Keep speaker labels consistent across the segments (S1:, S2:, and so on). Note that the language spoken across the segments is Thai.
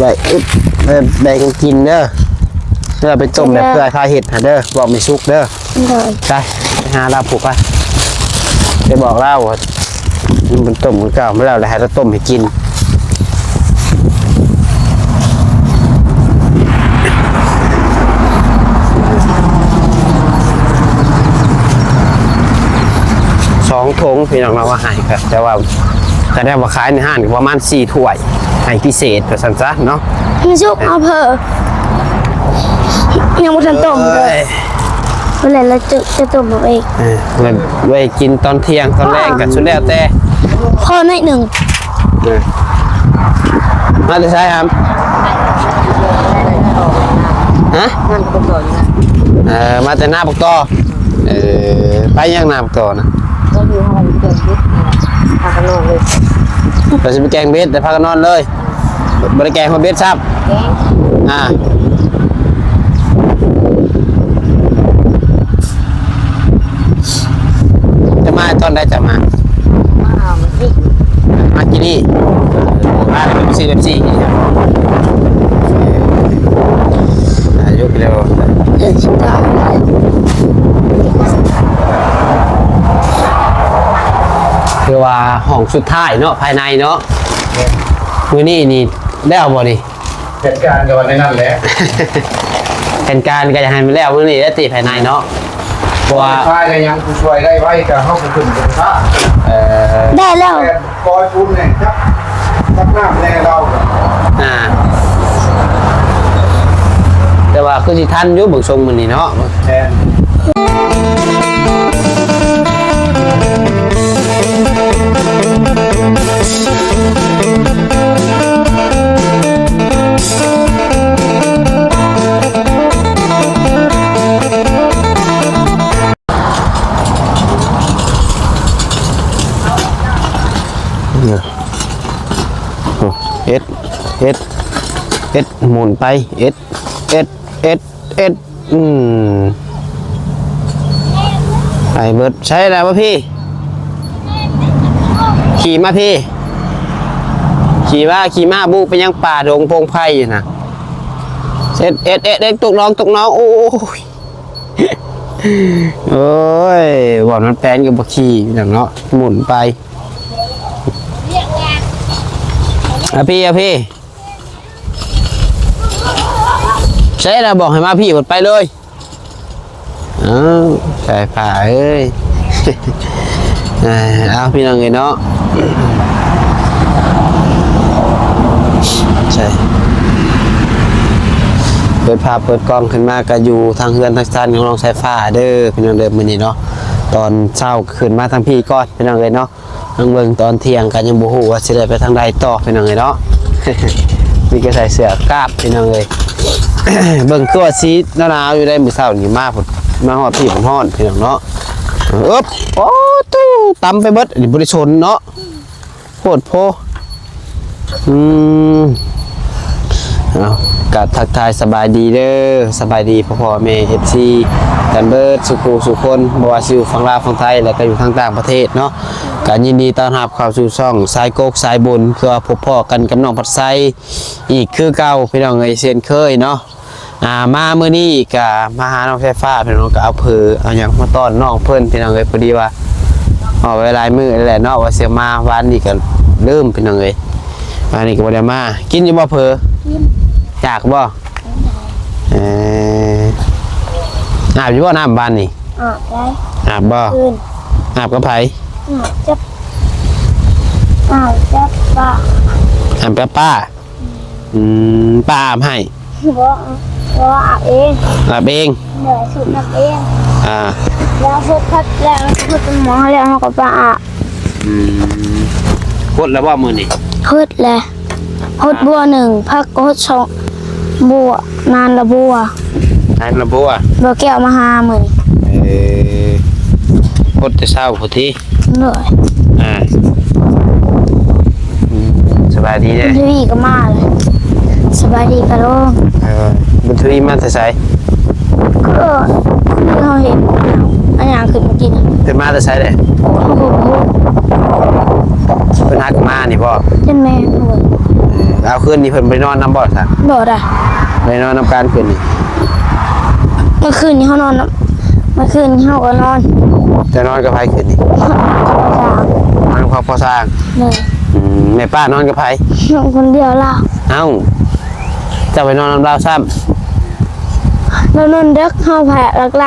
S1: ไว้อึ๊บไว้แบ่งกันกินเด้อเพื่อไปต้มแบบเพื่อคลายเห็ดหาเด้อบอกไม่สุกเด้อ
S2: เลย
S1: ไปไปหาลาผูกไปไปบอกเล่าว่ามันต้มมันเก่าไม่เล่าเลยให้เราต้มให้กินสองถุงพี่น้องเราว่าใหายครับแต่ว่าคะแนนว่าขายในห้างก็ประมาณสี่ถ้วย ให้พิเศษเพื่อสันซะเนาะ
S2: มันชุบเอาเพอยังไม่ทันต้มเลยเมื่อไหร่เราจะจะต้มเอาเอง
S1: เออไว้ไว้กินตอนเที่ยงตอนแรกกับชุดแล้วแต่
S2: พอหน่อยหนึ่ง
S1: เออมาจะใช่ครับฮะ
S3: นั่นก็ก่อนนะ
S1: เออมาแต่หน้าปกตอเออไปยังหน้าปกตอนะ
S3: ก็อยู่ห้องเกิดยึดพากันนอนเลย
S1: เราจะไปแกงเบ็ดแต่พากันนอนเลย บริแกงมาเบ็ดซับอ่าจะมาตอนได้จะมา
S3: มาเอามา
S1: กินนี่มาเป็นสี่เป็นสี่อายุเร็ว
S2: เดี๋ยวชิมได้
S1: คือว่าห้องสุดท้ายเนาะภายในเนาะมือนี่นี่ ได้เอาบ่ดิ
S4: เหตุการณ์กับวันในนั้นแหละ
S1: เป็นการก็จะให้มันแล้วมือนี่ได้ตีภายในเนาะเพราะว่า
S4: ช่วยกันยังผู้ช่วยได้ไว้กับห้องขึ้นเป็นท่า
S1: เอ่อ
S2: ได้แล้ว
S4: แต่คอยคุณเนี่ยครับทักหน้าแน่เรา
S1: อ่า แต่ว่าคือสิทันอยู่เบิ่งทรงมือนี่เนาะ
S4: แทน
S1: เอ็ดเอ็ดเอ็ดหมุนไปเอ็ดเอ็ดเอ็ดเอ็ดอืมไปเบิดใช้แล้ววะพี่ ขี่มาพี่ ขี่มาขี่มาบุกไปยังป่าดงพงไพ่อยู่นะเอ็ดเอ็ดเอ็ดเอ็ดตกน้องตกน้องโอ้ยโอ้ยบอดมันแปลนกับบขี่อย่างเนาะหมุนไป อะพี่อะพี่ใช่แล้วบอกให้มาพี่หมดไปเลยอ้าวใส่ผ่าเอ้ยเอ้ยเอาพี่น้องเลยเนาะใช่เปิดภาพเปิดกล้องขึ้นมาก็อยู่ทางเฮือนทางซันของน้องสายฟ้าเด้อพี่น้องเดิมมือนี้เนาะตอนเช้าขึ้นมาทางพี่ก่อนพี่น้องเลยเนาะ ทางเบิ่งตอนเที่ยงกันยังบ่ฮู้ว่าสิได้ไปทางใดต่อพี่น้องเลยเนาะ มีกระใส่เสื้อกล้าบพี่น้องเอ้ย เบิ่งตัวสีหนาวๆอยู่ได้มื้อเช้านี่มาพุ่นมาฮอดพี่ผมฮอดพี่น้องเนาะอึ๊บโอ้ตู้ตำไปเบิดอันนี้บ่ได้ชนเนาะโคตรโพอืม เอากะทักทายสบายดีเด้อสบายดีพ่อพ่อแม่เอฟซีกันเบิร์ดสุขุสุคนบว่าสิอยู่ฝั่งลาวฝั่งไทยแล้วก็อยู่ทางต่างประเทศเนาะการยินดีต้อนรับเข้าสู่ช่องสายโกกสายบุญเพื่อพบพ่อกันกับน้องพัดไซอีกคือเก่าพี่น้องเอยเช่นเคยเนาะอ่ามามื้อนี้ก็มาหาน้องไฟฟ้าพี่น้องก็เอาเผือเอาหยังมาต้อนน้องเพิ่นพี่น้องเอยพอดีว่าออกไปหลายมือแหละเนาะว่าเสียมาวันนี้ก็ลืมพี่น้องเอยวันนี้ก็บ่ได้มากินอยู่บ่เผือ อยากบ่เอออาบอยู่บ่น้ำบ้านนี่
S2: อะได้
S1: อาบบ่
S2: คืน
S1: อาบกับไผ
S2: อะจับอะจับปะ
S1: อาบกับป้า อืมป้าอาบให้
S2: ว่าว่าอาบเอง
S1: อาบเอง
S2: เหนื่อยสุดนักเอง
S1: อ่า
S2: แล้วสุดพัดแล้วสุดหมอแล้วเขาก็ปะอาบ
S1: อืมพดแล้วบ่มื้อนี่
S2: พืชแหละพดบัวหนึ่งพักก็สอง บัวนานละบัว
S1: ให้ระบ่อะ
S2: บัวแก้วมาหามือนี่
S1: เออพดแต่เช้าพุที
S2: เหนื่อย
S1: อ่าอืมสบายดี
S2: บุ
S1: เด้
S2: ญทวีก็มาเลยสบายดีกะโลง
S1: เออบุญทวีมาแต่ไส
S2: ก็คนที่เขาเห็นอันอย่างขึ้นมากิน
S1: เพิ่นมาแต่ไสเด้
S2: โอ้โห
S1: เพิ่นฮักมานี่บ่
S2: เจ้าแม่หน่วย
S1: เออเอาคืนนี้เพิ่นไปนอนน้ำบ่อซะ
S2: บ่ได้
S1: ไปนอนน้ำการคืนนี้
S2: เมื่อคืนนี้เขานอนเมื่อคืนนี้เขาก็นอน
S1: จะนอนกับไผคืนนี้
S2: เขาก็
S1: นอนกับพ่อสร้าง
S2: เลย
S1: อืมแม่ป้านอนกับไผ
S2: นอนคนเดียวล่ะ
S1: เอ้าเจะไปนอนน้ำลาวซ้
S2: แล้วนอนเด็กเขาแผลหลักไหล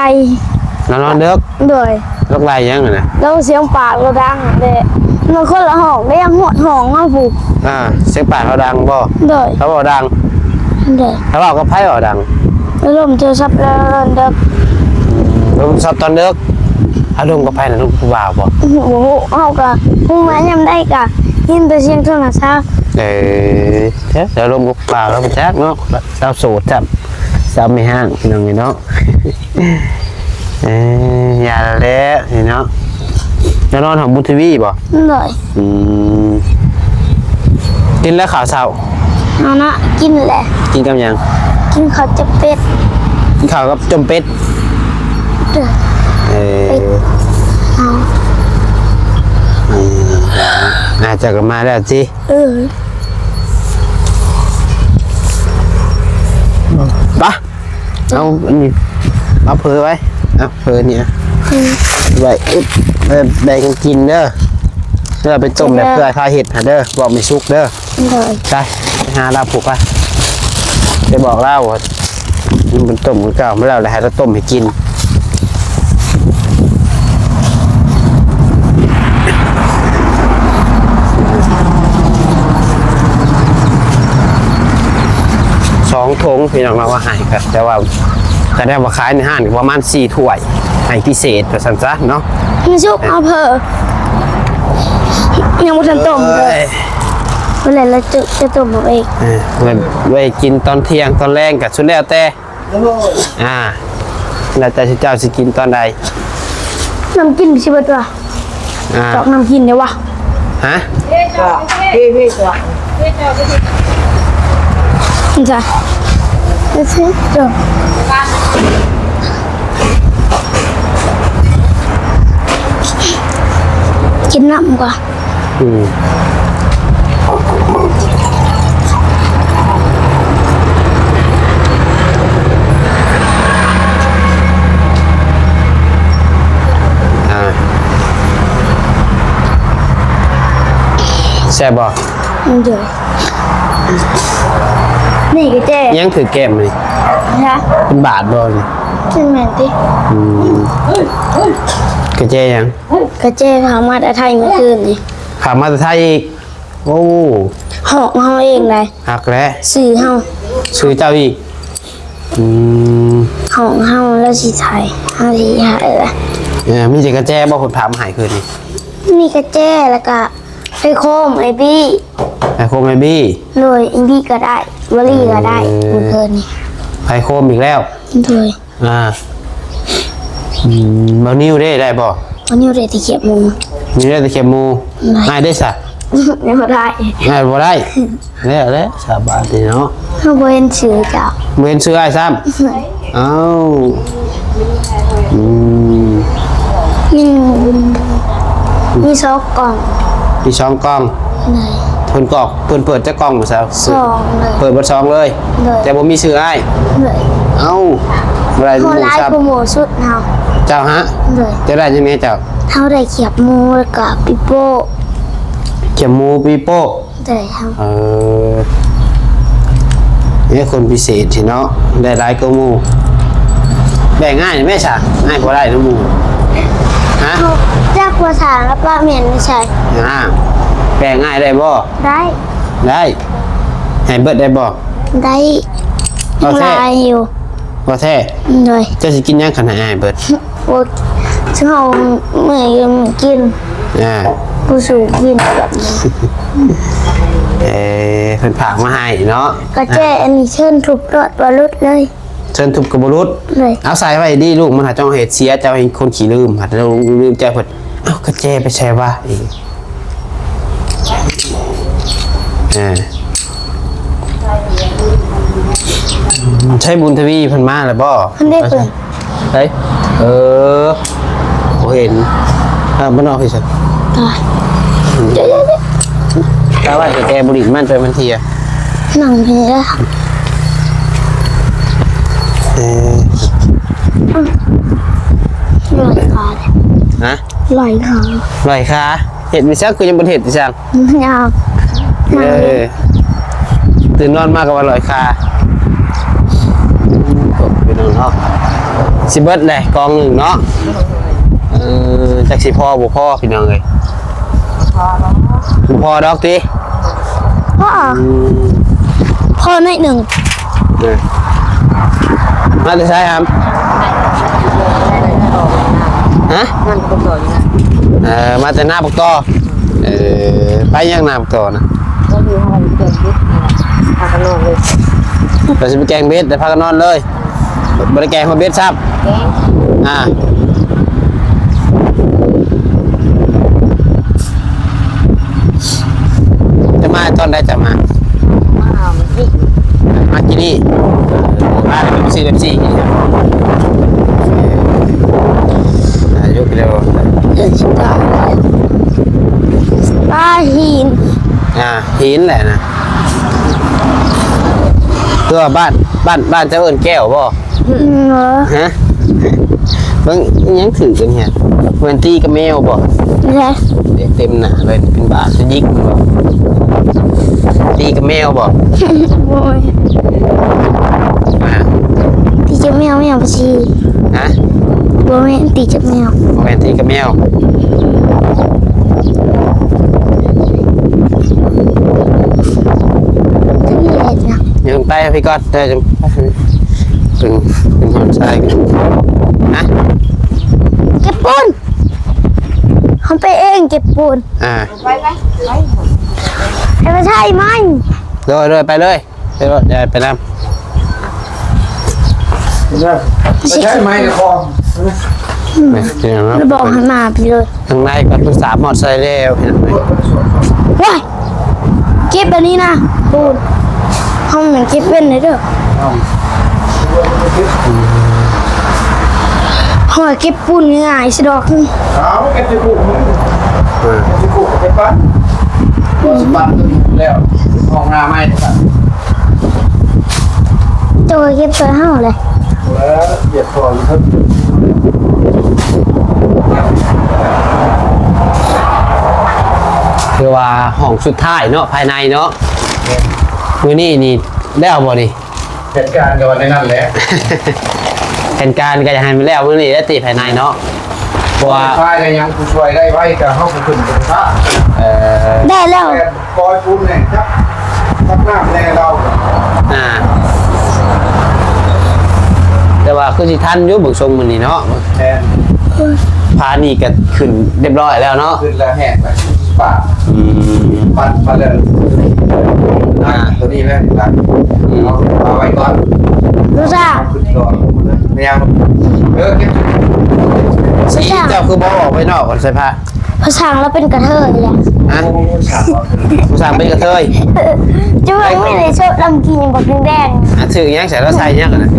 S2: ำ
S1: นอนนอนเด็ก
S2: โดย
S1: ลกไรยังไงนะ
S2: แล้วเสียงปากเราดังเลยมันคนละห้องได้ยังหดห้องเขาผูก
S1: อ่าเสียงป่ากเขาดังบ่
S2: โดย
S1: เขาบอกดัง
S2: โดย
S1: เขาบอกกับไผบอกดัง
S2: แล้วลมเจอซับแล้วนอนเด็ก
S1: ลมซับตอนเด็กอารมณ์กับไผนะลูกผู้บ่าวบ่
S2: โอ้โหเขากะพุ่งมายำได้กะยินแต่เสียงโทรศัพท์
S1: เออเดี๋ยวเดี๋ยวลมกับผู้บ่าวเราไปแจ๊กเนาะสาวโสดจับสาวไม่ห้างพี่น้องนี่เนาะเอออย่าแล้วนี่เนาะจะนอนของบุญทวีบ่
S2: โดย
S1: อืมกินแล้วข่าวเช้า
S2: เอานะกินแหละ
S1: กินกับหยัง
S2: กินข้าวจะเป็ด
S1: กินข้าวกับจมเป็ด
S2: เด้อ
S1: เออ
S2: เอา
S1: อาจจะกลับมาแล้วสิ
S2: เออ
S1: ปะเอาอันนี้เอาเพอไว้เอาเพอเนี่ยไว้อึ๊บไว้แบ่งกันกินเด้อเพื่อไปต้มแบบเพื่อคาเห็ดหาเด้อบอกไม่สุกเด้อ
S2: โดย
S1: ไปไปหาลาผูกไปไปบอกเล่าว่ามันต้มกันเก่าไม่เล่าเลยให้เราต้มให้กินสองถงพี่น้องเราว่าใหายครับแต่ว่าก็ได้มาขายในห้างประมาณสี่ถ้วยให้พิเศษประสันซะเนาะ
S2: มันชุกเอาเพอยังไม่ทันต้มเลย เมื่อไหรเราจะจะต้มเอาเอง
S1: เออไว้ไว้กินตอนเที่ยงตอนแรงกับชุดแล้วแต่อ่าแล้วแต่เจ้าสิกินตอนใด
S2: น้ำกินชิบะตัว
S1: อ่า
S2: ดอกน้ำกินเดี๋ยววะ
S1: ฮะ
S3: ก็พี่พี่จ้ะ
S2: นี่จ้ะเดี๋ยวสิเดี๋ยวกินน้ำก่อน
S1: อืม แซ่บบ่
S2: เดี๋ยวนี่ก็เจ๊
S1: ยังถือแก้มเลย
S2: นะ
S1: เป็นบาทบ่นี่
S2: ขึ้นแมนติ
S1: อืมกระเจยัง
S2: ก็เจ๊พามาแต่ไทยเมื่อคืนนี่
S1: ขามาแต่ไทยอีก โอ้
S2: หอกเฮาเองเลย
S1: หักแล้ว
S2: สื่อเฮา
S1: ซื้อเจ้าอีก อืม
S2: หอกเฮาแล้วสิไทยเฮาสิหายละ
S1: เออมีแต่กระแจบ่คนถามหายคืนนี่
S2: มีกระเจ้แล้วก็ ไปโคมไอ้บี้
S1: ไอโคมไอบี้
S2: เลยไอ้บี้ก็ได้วลี่ก็ได้
S1: เออ
S2: เมื่อคืนนี่
S1: ไอโคมอีกแล้ว
S2: เลย
S1: อ่าอืมบานิวได้ได้บ่
S2: วันนี้เราได้เขียบมุม
S1: มีได้แต่เข็มหมูง่ายได้สัตว์
S2: ยังบ่ได้
S1: ง่ายบ่ได้แล้วแล้วสาบานดีเนาะ
S2: เฮาบ่เห็นชื่อเจ้า
S1: เว้นซื้อไอ้ซ้ำเอ้าอืม
S2: นี่มีซอกกล่อง
S1: มีช่องกล้อง
S2: เลย
S1: เพิ่นกอกเพิ่นเปิดจะกล้องบ่ซะ
S2: สองเลย
S1: เปิดบ่ซองเลย
S2: เลย
S1: แต่บ่มีซื้อไอ้
S2: เลย
S1: เอ้าบ่ได้
S2: เฮา
S1: หมู
S2: ไล่
S1: ซับ
S2: โปรโมทสุดเฮา
S1: เจ้าฮะ
S2: เลย
S1: จะได้ยังไงเจ้า
S2: เฮาได้เขียบหมูแล้วก็ปิโป้
S1: เข็มหมูปีโป้
S2: ได้เฮา
S1: เออนี่คนพิเศษสิเนาะได้หลายกว่าหมู่แบ่งง่ายนี่แม่ซะง่ายกว่าได้เนาะหมู่ฮะ
S2: เฮาจาก ภาษาแล้วป้าเมียนไม่ใช่
S1: อ่าแบ่งง่ายได้บ่
S2: ได้
S1: ได้ให้เบิดได้บ่
S2: ได้
S1: เอาแท้
S2: ลายอยู่
S1: บ่แท้
S2: เลย
S1: เจ้าสิกินหยังขนาดให้เบิด
S2: โอ้ซึ่งเอาเมื่อยกิน
S1: อ่า
S2: ผู้สูงกินแบบนี้
S1: เอ้เพิ่นฝากมาให้เนาะ
S2: ก็แจ้อันนี้เชิญทุบรถวรุษเลย
S1: เชิญทุบกระบรุษ
S2: เลย
S1: เอาใส่ไว้ดีลูกมันหาจ้องเหตุเสียเจ้าเห็นคนขี่ลืมหาเราลืมใจเพิ่น เอ้ากระแจไปใช่ว่าอีกอ่าใช่บุญทวีเพิ่นมาแล้วบ่
S2: มันได้เปิด
S1: เฮ้ยเออโอเห็นอ่าบ้านนอกพี่สัก
S2: ตายเดี๋ยวเดี๋ยวเดี๋ยว
S1: ถ้าว่าจะแกบุหรี่มันไปมันเทีย
S2: หนังเพลง
S1: เออ
S2: ลอยขาเลย
S1: ฮะ
S2: ลอยขา
S1: ลอยขาเห็ดมีซักคือยังบนเห็ดอีสัง
S2: ยาว
S1: เออตื่นนอนมากกับว่าลอยขาพี่น้องเนาะสิเบิดเลยกองหนึ่งเนาะเออจากสิพ่อบุพ่อพี่น้องเลย
S3: พอแล้ว
S1: บ่พ่อดอกติ
S2: พ่อ
S1: อืม
S2: พ่อหน่อยหนึ่ง
S1: เออมาจะใช้ครับ
S3: ได้เลยถ้าออก นะ
S1: ฮะ
S3: นั่นก็ต่ออยู่นะ
S1: เออมาแต่หน้าปกตอเออไปยังหน้าปกตอนะ
S3: ก็คือห้องเกิดยึดพากันนอนเลย
S1: เราจะไปแกงเบ็ดแต่พากันนอนเลยบริแกงมาเบ็ดซับ
S3: แกง
S1: อ่าจะมาตอนได้จะมา
S3: มาเอามันที่
S1: มาที่นี่มาเลยเป็นสี่เป็นสี่กินครับอายุเร็ว
S2: เดือนสิบเก้าปลาหิน
S1: อ่าหินแหละนะตัวบ้านบ้านบ้านเจ้าเอิญแก้วบ่
S2: เหรอ
S1: ฮะเบิ่งยังถือกันเนี่ยเวนตี้กับแมวบ่
S2: แล้ว
S1: เด็กเต็มหนาเลยเป็นบาทจะยิกบ่ตีกับแมวบ่
S2: โอ้ย
S1: อ่า
S2: ตีจะแมวแมวไปชี
S1: ฮะ
S2: บัวแม่นตีจะแมว
S1: เวนตี้กับแมว
S2: ที่นี่เอ็ดนะ
S1: อยังไปพี่ก๊อตเดี๋ยวจะถึงถึงหอนทรายกันฮะ
S2: เก็บปูนเขาไปเองเก็บปูน
S1: อ่า
S3: ไปไหมไป
S2: ไอ้ไม่ใช่มัน
S1: โดยโดยไปเลยไปรถเดี๋ยวไปนำ
S4: ไม่ใช่ไม้ในคลอ ง
S1: ไปเดี๋ยวนะ
S2: ไม่บอกให้มาพี่เลย
S1: ทางในก็ปรึกษาหมอดไซค์แล้วเห็นไหม
S2: ว้ายเก็บแบบนี้นะปูนเขาเหมือนเก็บเป็นเลยเด้อหอยเก็บปูนง่ายสิดอก
S4: เอาเก็บที่คู่
S1: อ่า
S4: ที่คู่ไปปั้นปั้นแล้วห้องน้ำไม่ครับ
S2: ตัวเก็บตัวเห่าเลย
S4: แล้วเหยียบคอครับ
S1: คือว่าห้องสุดท้ายเนาะภายในเนาะมือนี่นี่ได้เอาบ่ดิ
S4: เหตุการณ์กับวันนั้นแหละ
S1: แผนการก็จะให้มันแล้วมือนี่ได้ตีภายในเนาะเพราะว่า
S4: ไฟก็ยังผู้ช่วยได้ไว้กับห้องขึ้นเป็นพระ
S1: เอ่อ
S2: ได้แล้ว
S4: แต่กอยปูนเนี่ยครับทับน้ำแน่เรา
S1: อ่าแต่ ว่าคือสิทันอยู่เบึกทรงมือนี่เนาะ
S4: แทน
S1: พานี่ก็ขึ้นเรียบร้อยแล้วเนาะ
S4: ขึ้นแล้วแหกไปป่า
S1: อืม
S4: ปั้นปั้นเลยอ่าตัวนี้แม่หลังเอาเอาไว้ก่อน
S2: รู้จัก
S4: ขึ้นก่อนแนวเออเก็บ
S1: สีเจ้าคือบ่ออกไปนอกก่อนใส่ผ้า
S2: ภาษาเราเป็นกระเทยแหละ
S1: ฮะ
S4: ฉากก่อน
S1: ผู้สาวเป็นกระเทย
S2: จะไม่ไม่ได้ชอบลำกินแบบแดง
S1: อะถือยังใส่แล้วใส่ยังกันนะ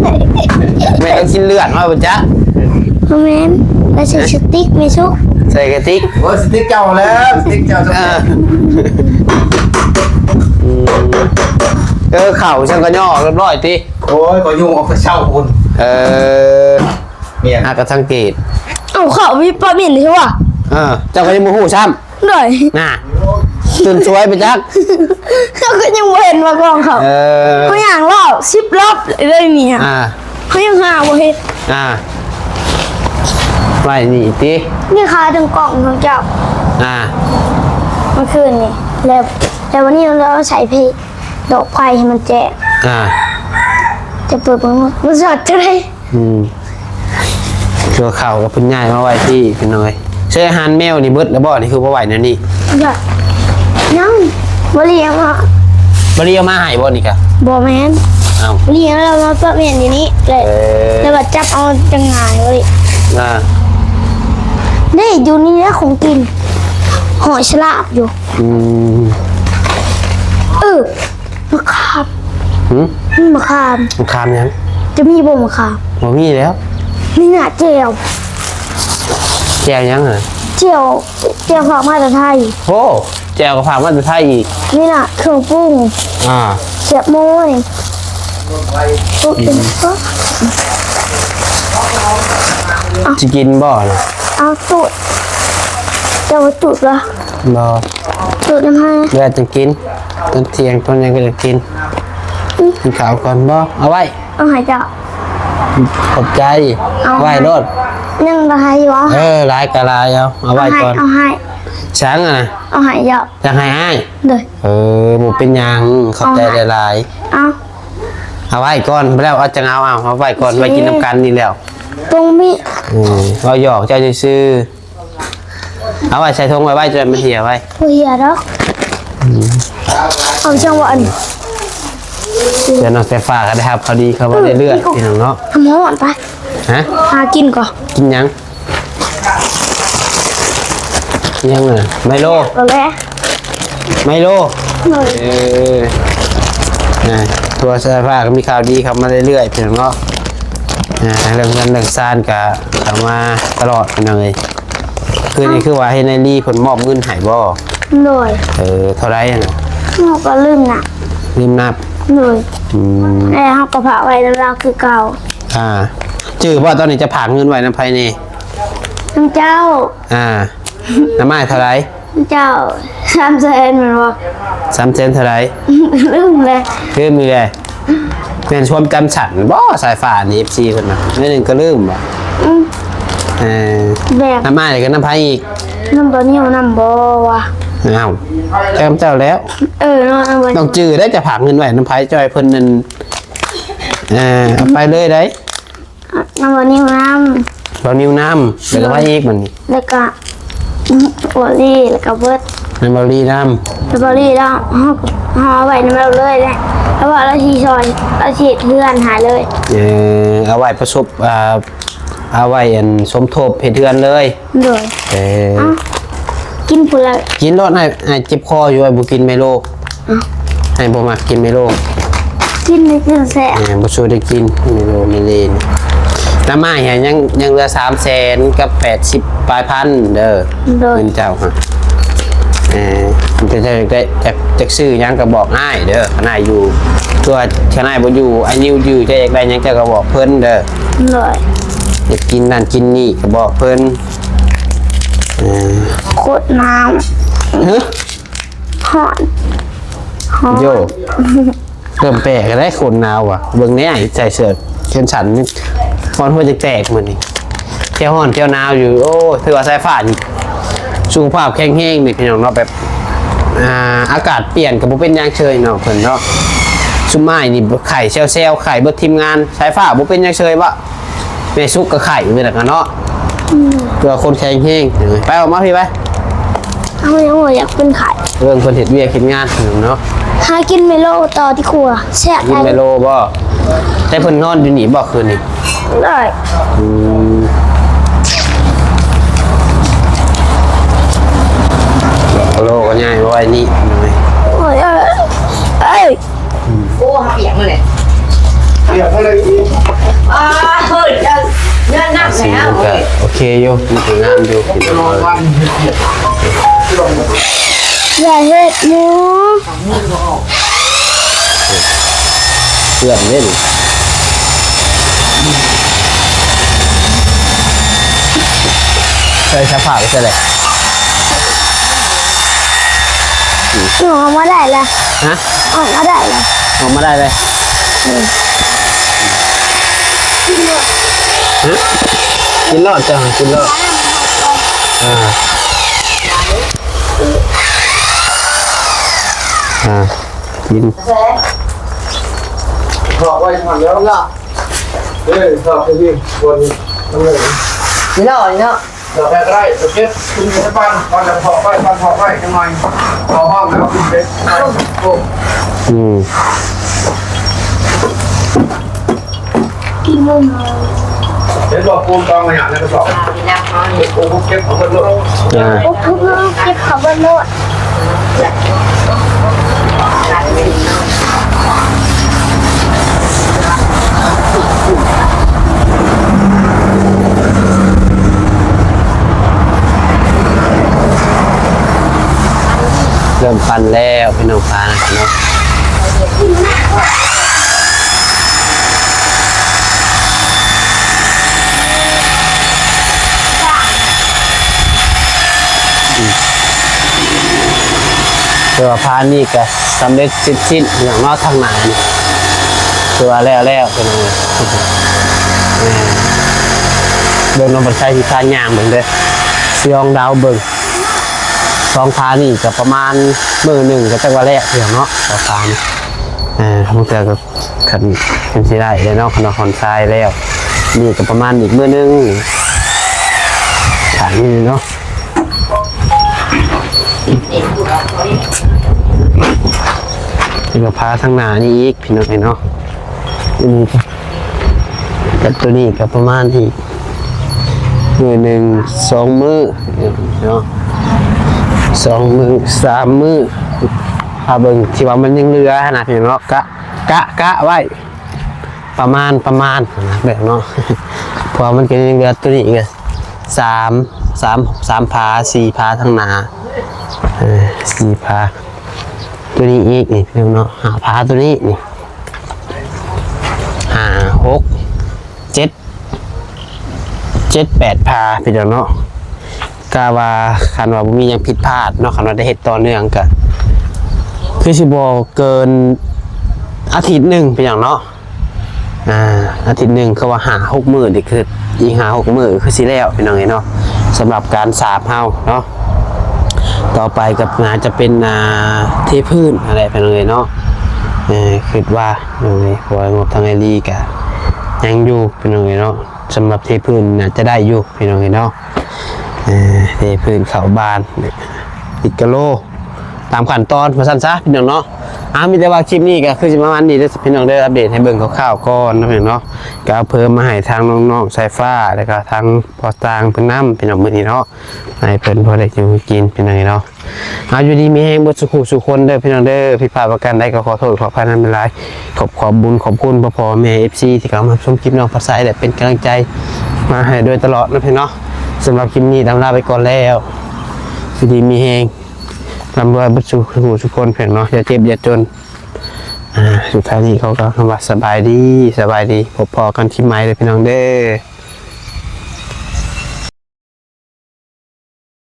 S1: ไม่ต้องกินเลือดมาบุญจ๊ะ
S2: ๆคอมเมนต์แล้วใส่สติ๊กไม่ชุก
S1: ใส่กระติก
S4: โอ้ยสติ๊กเจ้าแล้วสติ๊กเจ้าจะ
S1: เอออืมเออเข่าช่างก็ย่อเรียบร้อยติ
S4: โอ้ยก็ยุ่งออกไปเช่าคุณ
S1: เออ
S4: เนี่ย
S1: อากระสังเกต
S2: เอาเขาพี่ป้าหมิ่นใช่ป่ะ
S1: เออเจ้าก็ยังโมโหช้
S2: หน่อยำ
S1: น่ะ ตื่นสวยไปจัก
S2: เขาก็ยังบ่เห็นมากองเขา
S1: เออ
S2: เขาอย่างรอบสิบรอบเลยเนี่ย
S1: อ่า
S2: เขายังหาบ่เห็น
S1: อ่าไว้นี่ติ
S2: นี่คาถึงกล่องของเจ้า
S1: อ่า
S2: เมื่อคืนนี่แล้วแล้ววันนี้เราใส่เพลงดอกไฟให้มันแจ้ง
S1: อ่า
S2: จะเปิดมันมันสดจะได้
S1: อืมตัวเข่ากับพุ่นใหญ่มาไว้ที่พี่น้อยใช้อาหารแมวนี่เบิดแล้วบ่นี่คือบ่ไหวนั่นนี่
S2: แบบ ยังบเรียงอะ
S1: บ่ได้เอามาให้บ่นี่กะ
S2: บอแมน
S1: เอ้า
S2: เรียงแล้วมาป้าเมียนอยู่นี้เลย
S1: เออ
S2: แล้วก็จับเอาจังงานเลย
S1: อ่า
S2: นี่อยู่นี่แล้วของกินหอยฉลาบอยู่
S1: อืม
S2: เออมะขาม
S1: หืม
S2: นี่มะขาม
S1: มันคามยัง
S2: จะมีบ่มะขาม
S1: บ่มีแล้ว
S2: นี่น่ะเจียว
S1: แจวยังอะ
S2: เจียวเจียวผักมาจากไทย
S1: โอ้ แจวกับผักมันจะไทยอีก
S2: นี่น่ะเครื่องปรุง
S1: อ่า
S2: แซสียบโม่นี่ปุ๊บเป็นปุ๊บ
S1: สิกินบ่ล่ะ
S2: เอาตูดจะว่าตูดละ
S1: บ่
S2: ตูดน้ำให้
S1: เวลาจะกินตอนเที่ยงตอนยังก็จะกินกินข้าวก่อนบ่เอาไว้
S2: เอาหายจ้ะ
S1: ขอบใจไหว้รถ
S2: ยังละหายอยู่เอา
S1: เออหลายกะลายเอาเอาไว้ก่อน
S2: เอาให้
S1: ช้างอะนะ
S2: เอาหายจ้ะ
S1: จะให้อ้าย
S2: เด้อ
S1: เออหมูเป็นหยังขอบใจหลาย
S2: เอา
S1: ๆเอาไว้ก่อนแล้วเอาจังเอาเอาเอาไว้ก่อนไว้กินน้ำกันนี่แล้ว
S2: ตรงมี
S1: อืมเราหยอกเจ้าซื่อๆเอาไว้ใส่ทงไว้ไว้จนมันเหี่ยไว้
S2: ผู้เหี้ยดอกเอาจังหวะอัน
S1: เดี๋ยวน้องไฟฟ้าก็ได้ครับเขาดีเขาว่าได้เลือดพี่น้องเนาะ
S2: ทำหอนไป
S1: ฮะ
S2: หากินก่อน
S1: กินหยังกิน ยังอะไมโล
S2: แล้วแหละ
S1: ไมโล
S2: หน่อย
S1: เออนะตัวเสื้อผ้าก็มีข่าวดีเข้ามาเรื่อยๆพี่น้องเนาะอ่าเรื่องเงินเรื่องซานก็เข้ามาตลอดพี่น้องเลยคือนี่คือว่าให้นายลี่ผลมอบเงินใหายบ่
S2: หน่อย
S1: เออเท่าไรอะนะ
S2: เราก็ลืมน่ะ
S1: ลืมนับ
S2: หน่อย
S1: อืม
S2: แล้วเราก็พาไว้แล้วเราคือเก่า
S1: อ่าจื่อว่าตอนนี้จะผ่านเงินไว้น้ำภายใน
S2: น้ำเจ้า
S1: อ่า น้ำไม้เท่าไร
S2: น้ำเจ้าสามแสนเหมือนว่า
S1: สามเซนเท่าไร
S2: ลืมเลย
S1: ลืมมีเลยเป็นชวมจำฉันบ่สายฟ้านี่ FC คนน่ะไม่หนึ่งก็ลืมบ่
S2: อืม
S1: เออ
S2: แบบ
S1: น้ำไม้เดี๋ยวก็น้ำไผ่อีก
S2: น้ำตัวนี้มันน้ำบอว่ะ
S1: อ้าวแก้มเจ้าแล้ว
S2: เออน้ำมัน
S1: ต้องจื้อได้จะผ่านเงินไว้น้ำไผ่จอยเพิ่นนั่นเออเอาไปเลยได้
S2: น้ำตัวนี้มันน้
S1: เรานิ้วน้ำเดี๋ยวก็ไว้อีกมันนี่ำ
S2: แล้วก็ บอรี่แล้วก็เบิร์ด
S1: น้ำบรีน้
S2: แล้วบอรี่แล้วห่อห่อไว้น้ำเราเลยแหละแล้วว่าเราชีซอยเราฉีดเพื่อนหายเลยำ
S1: เออเอาไว้ประสบอ่าเอาไว้อันสมทบเหตุเทือนเลย
S2: โดย
S1: เออ
S2: เอ้ากินผุละ
S1: กินรสไอ้ไอ้เจ็บคออยู่ไอ้บุกินไมโล
S2: เอ้า
S1: ไอ้บ่มากินไมโล
S2: กินไม่กินแสบ
S1: ไอ้บ่ช่วยได้กินไมโลไมเลน น้ำไม้เหี่ยยังยังเหลือสามแสนกับแปดสิบปลายพันเด้อ
S2: โดย
S1: เงินเจ้าฮะเออมันจะได้จะจะซื้อหยังก็บอกง่ายเด้อขนาดอยู่ตัวขนาดบ่อยู่ไอ้นิวอยู่จะอยากได้หยังเจ้าก็บอกเพิ่นเด้อ
S2: โดย
S1: อยากกินนั่นกินนี่ก็บอกเพิ่นเออ
S2: โคตรน้
S1: เฮ้ยำ
S2: หอนหอน
S1: โยเริ่มแปลกก็ได้คนหนาวอะ เบิ่งแน่ใส่เสื้อเขียนฉันนี่ ฟอนหัวจะแตกเหมือนนี่เที่ยวห้อนเที่ยวหนาวอยู่โอ้ถือว่าสายฟ้านี่สุขภาพแข็งแรงนี่พี่น้องเนาะแบบอ่าอากาศเปลี่ยนกับบ่เป็นอย่างเชยเนาะเพิ่นเนาะชุมไม้นี่ไข่เซลเซลไข่เบิดทีมงานสายฟ้าบ่เป็นอย่างเชยบ่แม่ซุกกับไข่เหมือนกันเนาะเพื่อคนแข็งแรงไปออกมาพี่ไป
S2: เอาอย่างว่าอยากเป็นไข่
S1: เรื่องเพิ่นเฮ็ดเวียกเฮ็ดงานเนาะ
S2: หากินเมโลต่อที่ครัวแซ่บ
S1: ยิน
S2: ได้
S1: ไมโลบ่แต่เพิ่นนอนอยู่นี่บ่คืนนี้
S2: ได้
S1: อืมโลก็ง่ายไว้นี่หน่อย
S2: โอ้ยเอ้ยเอ้ย
S3: โอ้เปียกมาเลย
S4: เปียกมาเลย
S3: อ้าเฮ้ยจะเนื้อหนัก
S1: สี
S3: แล้ว
S1: มันก็โอเคอยู่มีผลงานอยู่พี่น้
S4: น
S1: อ
S4: องนวันเปียก
S2: อย่าเฮ็ดหมู
S1: เพื่อนเล่น ใส่สภาพไปใช่เลย
S2: หนูเอามาได้ละ
S1: ฮะ
S2: เอามาได้ละ
S1: ออกมาได้เลยฮะกินรอดจ้ะกินรอดอ่าอ่ากิน
S4: ขอไว้ทำแล้วล่ะเอ้ยขอบคุณพี่คนน้ำเลย
S3: นี่เนาะนี่เนาะ
S4: เดี๋ยวแพ้ได้เดี๋ยวเก็บคุณให้บ้านก่อนจะพอไปบ้านพอไปยังไงพอห้องแล้วคุณเด็กไปโอ้
S1: อืม
S2: กินนม
S4: เห็นบอกปูนกองขยะในกระสอบ
S3: นี่นะเอา
S4: เก็บโอ้โหเก็บเอาไปเลย
S1: อ่า
S2: ปุ๊บปุ๊บปุ๊บเก็บเขาบนโลด
S1: เริ่มปั้นแล้วพี่น้องฟ้านะครับเนาะตัวพานี่ก็สำเร็จชิ้นชิ้อย่างนอกทางหนานี่ตัวแล้วแล้วเป็นยัไงเดินลงบนใช้ที่ทานยางเหมือนเดิมเสียงดาวเบิ่ง สองพานี่ก็ประมาณมือหนึ่งก็จะว่าแล้วอย่างเนาะสองพานี่อ่ามันก็ขันเป็นสิได้เลยเนาะขนมคอนทรายแล้วนี่ก็ประมาณอีกมือหนึ่งขายนี่เนาะนี่ก็พาทางหนานี่อีกพี่น้องเนาะอีก็แต่ตัวนี้ก็ประมาณอีกมือหนึ่งสองมือเนาะ สองมือสามมือพาเบิ่งที่ว่ามันยังเหลือนะพี่น้องเนาะกะกะกะไว้ประมาณประมาณนะแบบเนาะพอมันก็ยังเหลือตัวนี้อีกสามสามสามพาสี่พาทางหนาสี่พาตัวนี้อีกนี่พี่องเนาะหาพาตัวนี้นี่ห้าหกเจ็ดเจ็ดแปดพาพี่องเนาะ กาว่าคันว่าบ่มีหยังผิดพลาดเนาะคันว่าได้เห็ดต่อเนื่องกันคือสิบเกินอาทิตย์หนึ่งพี่น้องเนาะอ่าอาทิตย์หนึ่งคือว่าหาหกมือนี่คืออีกหาหกมือคือสิแล้วพี่น้องเนาะสำหรับการสาบเฮาเนาะต่อไปกับงานจะเป็นนาเทพื้นอะไรไปเลยเนาะเออคิดว่าเลยเพราะว่างบทางไอรีกะยังอยู่เป็นยังไงเนาะสำหรับเทพื้นน่าจะได้อยู่เป็นยังไงเนาะ เออเทพื้นเขาบานติดกะโล ตามขั้นตอนมาสั้นซะพี่น้องเนาะอ่ามีแต่ว่าคลิปนี้ก็คือจะประมาณนี้เด้พี่น้องได้อัปเดตให้เบิ่งคร่าวๆก่อนนะพี่น้องเนาะก็เพิ่มมาให้ทางน้องๆสายฟ้าแล้วก็ทางพอตางเพิ่นน้ำพี่น้องมื้อนี้เนาะให้เพิ่นพอได้อยู่กินพี่น้องเนาะเอาอยู่ดีมีแฮงเบ่สุขสุคนเด้อพี่น้องเด้อผิดพลาดประการใดก็ขอโทษขออภัยนั้นเป็นไรขอบขอบบุญขอบคุณพ่อพ่อแม่ FC ที่เข้ามาชมคลิปน้องภาษาและเป็นกำลังใจมาให้โดยตลอดนะพี่เนาะ สำหรับคลิปนี้ทำลาไปก่อนแล้วอยู่ดีมีแหงลำรวยบุตรหูทุกคนเพียงเนาะอย่าเจ็บอย่าจนอ่าสุดท้ายนี้เขาก็คำว่าสบายดีสบายดีพบพอกันที่ไม้เลยพี่น้องเด้อ